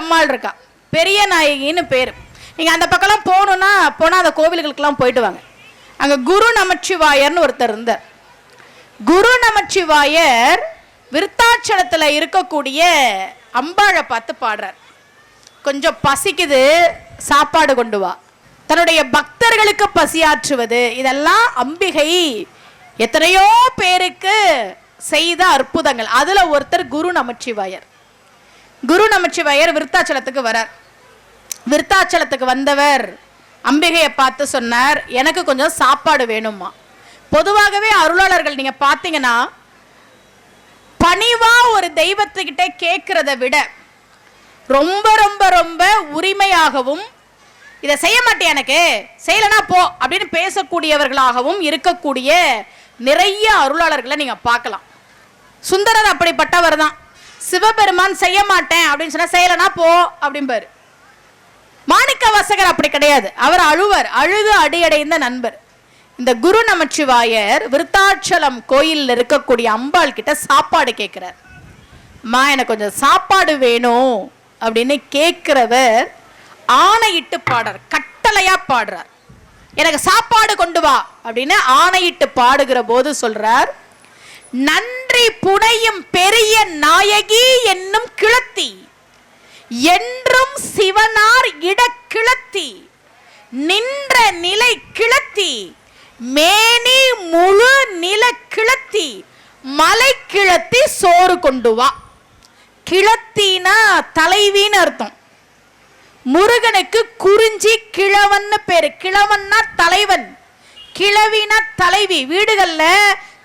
அம்மாள் இருக்கா பெரிய நாயகின்னு பேர். நீங்கள் அந்த பக்கம்லாம் போகணுன்னா போனால் அந்த கோவில்களுக்கெல்லாம் போயிட்டு வாங்க. அங்கே குரு நமச்சிவாயர்னு ஒருத்தர் இருந்தார். குரு நமச்சிவாயர் விருத்தாச்சலத்தில் இருக்கக்கூடிய அம்பாழை பார்த்து பாடுறார். கொஞ்சம் பசிக்குது சாப்பாடு கொண்டு வா. தன்னுடைய பக்தர்களுக்கு பசியாற்றுவது இதெல்லாம் அம்பிகை எத்தனையோ பேருக்கு செய்த அற்புதங்கள். அதில் ஒருத்தர் குரு நமச்சிவாயர். குரு நமச்சிவாயர் விருத்தாச்சலத்துக்கு வரார். விருத்தாச்சலத்துக்கு வந்தவர் அம்பிகையை பார்த்து சொன்னார் எனக்கு கொஞ்சம் சாப்பாடு வேணுமா பொதுவாகவே அருளாளர்கள் நீங்க பார்த்தீங்கன்னா பணிவா ஒரு தெய்வத்துக்கிட்ட கேட்கறத விட ரொம்ப ரொம்ப ரொம்ப உரிமையாகவும் இதை செய்ய மாட்டேன் எனக்கு? செய்யலனா போ அப்படின்னு பேசக்கூடியவர்களாகவும் இருக்கக்கூடிய நிறைய அருளாளர்களை நீங்க பார்க்கலாம். சுந்தரர் அப்படிப்பட்டவர் தான். சிவபெருமான் செய்ய மாட்டேன் அப்படின்னு சொன்னா செய்யலனா போ அப்படிம்பாரு. மாணிக்க வாசகர் அப்படி கிடையாது. அவர் அழுவர். அழுது அடியடைந்த நண்பர். இந்த குரு நமச்சிவாயர் விருத்தாச்சலம் கோயிலில் இருக்கக்கூடிய அம்பாள் கிட்ட சாப்பாடு கேட்கிறார் அம்மா எனக்கு கொஞ்சம் சாப்பாடு வேணும் அப்படின்னு கேட்கிறவர் ஆணையிட்டு பாடுறார். கட்டளையா பாடுறார். எனக்கு சாப்பாடு கொண்டு வா அப்படின்னு ஆணையிட்டு பாடுகிற போது சொல்றார் நன்றி புனையும் பெரிய நின்ற நிலை கிழத்தி மேனி முழு நில கிழத்தி மலை கிழத்தி சோறு கொண்டு வா. கிளத்தினா தலைவின்னு அர்த்தம். முருகனுக்கு குறிஞ்சி கிழவன்னு பேரு. கிழவன்னா தலைவன். கிழவினா தலைவி. வீடுகள்ல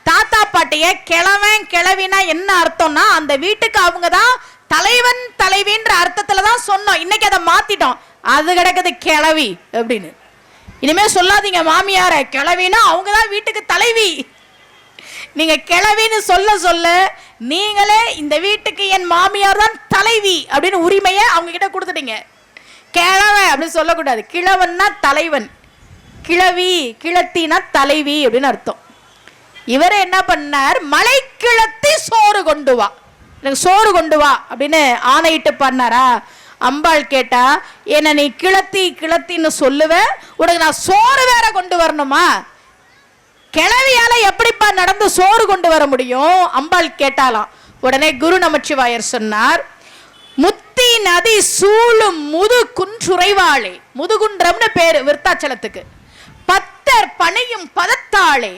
தாத்தா பாட்டிய கிழவன் கிழவினா என்ன அர்த்தம்னா அந்த வீட்டுக்கு அவங்க தான் தலைவன் தலைவின்ற அர்த்தத்தில் தான் சொன்னோம். இன்னைக்கு அதை மாத்திட்டோம். அது கிடக்குது கிழவி அப்படின்னு. இனிமே சொல்லாதீங்க மாமியார கிழவினா அவங்க தான் வீட்டுக்கு தலைவி. நீங்க கிழவின்னு சொல்ல சொல்ல நீங்களே இந்த வீட்டுக்கு என் மாமியார் தான் தலைவி அப்படின்னு உரிமையை அவங்க கிட்ட கொடுத்துட்டீங்க. கிழவன் அப்படின்னு சொல்லக்கூடாது. கிழவன்னா தலைவன். கிழவி கிழத்தினா தலைவி அப்படின்னு அர்த்தம். இவர் என்ன பண்ணார்? மலை கிழத்தி சோறு கொண்டு வா. எனக்கு சோறு கொண்டு வா அப்படின்னு ஆணையிட்டு பண்ணாரா? அம்பாள் கேட்டா என்ன நீ கிழத்தி கிழத்தின்னு சொல்லுவ? உனக்கு நான் சோறு வேற கொண்டு வரணுமா? கிழவியால எப்படிப்பா நடந்து சோறு கொண்டு வர முடியும்? அம்பாள் கேட்டாலாம் உடனே குரு நமச்சிவாயர் சொன்னார் முத்தி நதி சூழும் முது குன்றுரைவாளே முதுகுன்றம்னு பேரு விருத்தாச்சலத்துக்கு. பத்தர் பணியும் பதத்தாளே.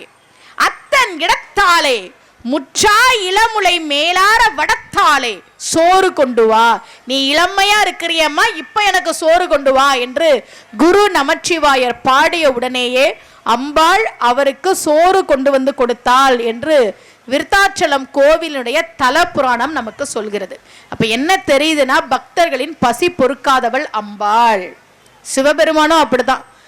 அத்தன் இடத்தாளே. முற்றா இளமுலை மேலார வடத்தாளே சோறு கொண்டு வா. நீ இளமையா இருக்கிறியம்மா இப்ப எனக்கு சோறு கொண்டு வா என்று குரு நமச்சிவாயர் பாடிய உடனேயே அம்பாள் அவருக்கு சோறு கொண்டு வந்து கொடுத்தாள் என்று விருத்தாச்சலம் கோவிலுடைய தல புராணம் நமக்கு சொல்கிறது. அப்ப என்ன தெரியுதுன்னா பக்தர்களின் பசி பொறுக்காதவள் அம்பாள். சிவபெருமானும் அப்படிதான்